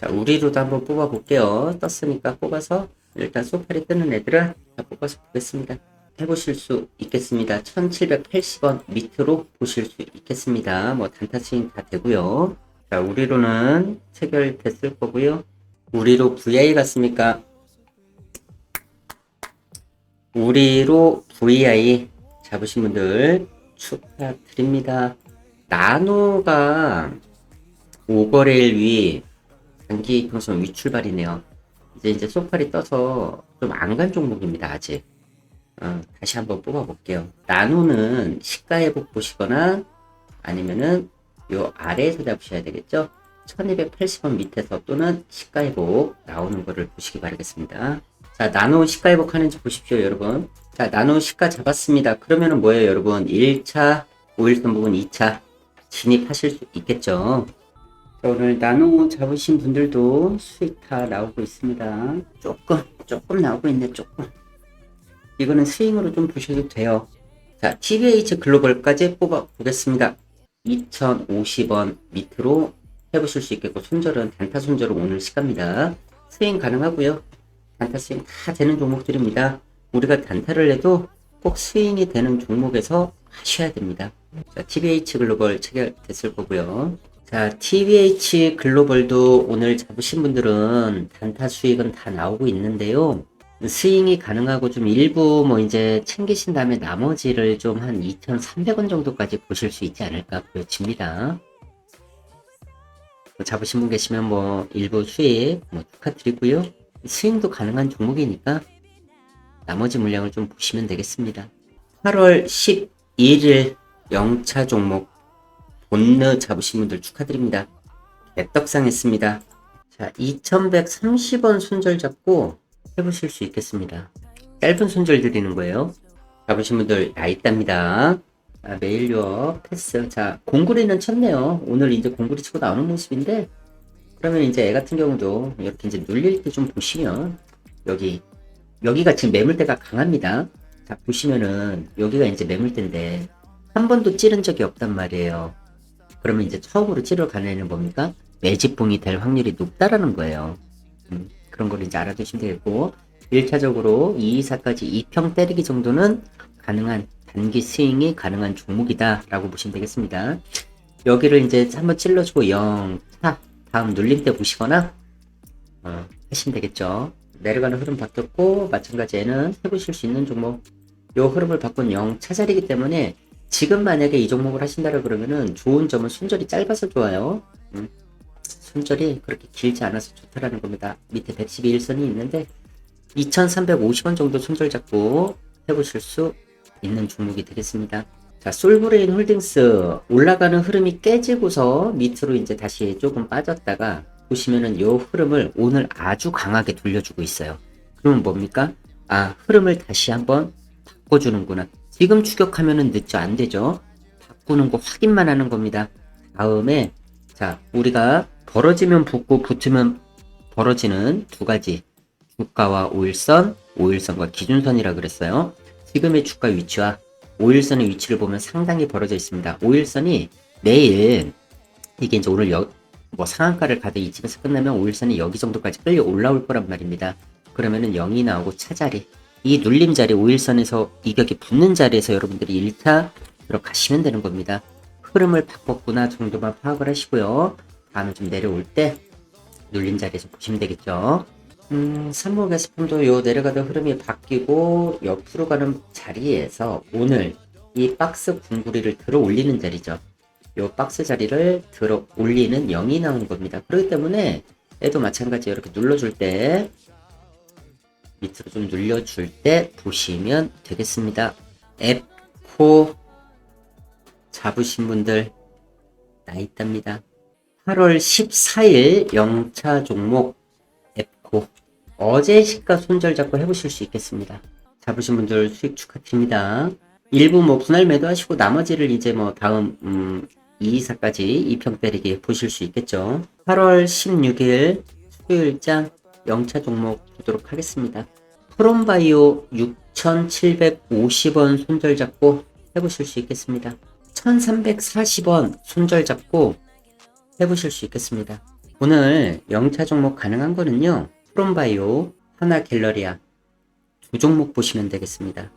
자, 우리로도 한번 뽑아볼게요. 떴으니까 뽑아서 일단 소파리 뜨는 애들은 다 뽑아서 보겠습니다. 해보실 수 있겠습니다. 1780원 밑으로 보실 수 있겠습니다. 뭐 단타 스윙 다 되고요. 자, 우리로는 체결됐을 거고요. 우리로 VI 같습니까? 우리로 VI 잡으신 분들 축하드립니다. 나노가 5거래일 위 단기 평선 위출발이네요. 이제 이제 소팔이 떠서 좀 안 간 종목입니다. 아직. 어, 다시 한번 뽑아볼게요. 나노는 시가 회복 보시거나 아니면은 요 아래에서 잡으셔야 되겠죠. 1280원 밑에서 또는 시가 회복 나오는 거를 보시기 바라겠습니다. 자, 나노 시가 회복 하는지 보십시오, 여러분. 자, 나노 시가 잡았습니다. 그러면은 뭐예요, 여러분? 1차, 5일선 부분 2차 진입하실 수 있겠죠. 자, 오늘 나노 잡으신 분들도 수익 다 나오고 있습니다. 조금, 조금 나오고 있네, 조금. 이거는 스윙으로 좀 보셔도 돼요. 자, TBH 글로벌까지 뽑아 보겠습니다. 2050원 밑으로 해보실 수 있겠고, 손절은 단타 손절은 오늘 시가입니다. 스윙 가능하고요. 단타 스윙 다 되는 종목들입니다. 우리가 단타를 해도 꼭 스윙이 되는 종목에서 하셔야 됩니다. 자, TBH 글로벌 체결됐을 거고요. 자, TBH 글로벌도 오늘 잡으신 분들은 단타 수익은 다 나오고 있는데요. 스윙이 가능하고 좀 일부 뭐 이제 챙기신 다음에 나머지를 좀 한 2,300원 정도까지 보실 수 있지 않을까 보여집니다. 뭐 잡으신 분 계시면 뭐 일부 수익 뭐 축하드리고요. 스윙도 가능한 종목이니까 나머지 물량을 좀 보시면 되겠습니다. 8월 11일 영차 종목 본느 잡으신 분들 축하드립니다. 개떡상했습니다. 자, 2130원 손절 잡고 해보실 수 있겠습니다. 짧은 손절 드리는 거예요. 잡으신 분들 나 있답니다. 아, 메일 유어 패스. 자, 공구리는 쳤네요. 오늘 이제 공구리 치고 나오는 모습인데, 그러면 이제 애 같은 경우도 이렇게 이제 눌릴 때 좀 보시면, 여기, 여기가 지금 매물대가 강합니다. 자, 보시면은, 여기가 이제 매물대인데, 한 번도 찌른 적이 없단 말이에요. 그러면 이제 처음으로 찌러 가는 애는 뭡니까? 매집봉이 될 확률이 높다라는 거예요. 음, 그런 걸 이제 알아두시면 되겠고, 1차적으로 2, 4까지 2평 때리기 정도는 가능한, 단기 스윙이 가능한 종목이다. 라고 보시면 되겠습니다. 여기를 이제 한번 찔러주고 0, 4, 다음 눌림 때 보시거나, 어, 하시면 되겠죠. 내려가는 흐름 바뀌었고, 마찬가지 에는 해보실 수 있는 종목, 요 흐름을 바꾼 0 차자리기 때문에 지금 만약에 이 종목을 하신다라 그러면은 좋은 점은 순절이 짧아서 좋아요. 음, 순절이 그렇게 길지 않아서 좋다라는 겁니다. 밑에 112일선이 있는데 2,350원 정도 손절 잡고 해보실 수 있는 종목이 되겠습니다. 자, 솔브레인 홀딩스 올라가는 흐름이 깨지고서 밑으로 이제 다시 조금 빠졌다가 보시면은 요 흐름을 오늘 아주 강하게 돌려주고 있어요. 그러면 뭡니까? 아, 흐름을 다시 한번 바꿔주는구나. 지금 추격하면은 늦죠. 안 되죠. 바꾸는 거 확인만 하는 겁니다. 다음에, 자, 우리가 벌어지면 붙고 붙으면 벌어지는 두 가지. 주가와 5일선, 5일선과 기준선이라 그랬어요. 지금의 주가 위치와 5일선의 위치를 보면 상당히 벌어져 있습니다. 5일선이 내일, 이게 이제 오늘 여, 뭐 상한가를 가도 이집에서 끝나면 5일선이 여기 정도까지 끌려 올라올 거란 말입니다. 그러면은 0이 나오고 차자리, 이 눌림 자리 5일선에서 이 격이 붙는 자리에서 여러분들이 1타 들어가시면 되는 겁니다. 흐름을 바꿨구나 정도만 파악을 하시고요. 다음에 좀 내려올 때 눌림 자리에서 보시면 되겠죠. 음, 삼목 에스품도 요 내려가던 흐름이 바뀌고 옆으로 가는 자리에서 오늘 이 박스 궁구리를 들어 올리는 자리죠. 요 박스 자리를 들어 올리는 0이 나오는 겁니다. 그렇기 때문에 얘도 마찬가지 이렇게 눌러줄 때 밑으로 좀 눌려줄 때 보시면 되겠습니다. 앱 코 잡으신 분들 나 있답니다. 8월 14일 영차 종목 앱코 어제 시가 손절 잡고 해보실 수 있겠습니다. 잡으신 분들 수익 축하드립니다. 일부 뭐 분할 매도하시고 나머지를 이제 뭐 다음 음, 2, 4까지 2평 때리기 보실 수 있겠죠. 8월 16일 수요일장 영차 종목 보도록 하겠습니다. 프롬바이오 6,750원 손절 잡고 해보실 수 있겠습니다. 1,340원 손절 잡고 해보실 수 있겠습니다. 오늘 영차 종목 가능한 거는요. 프롬바이오, 하나 갤러리아 두 종목 보시면 되겠습니다.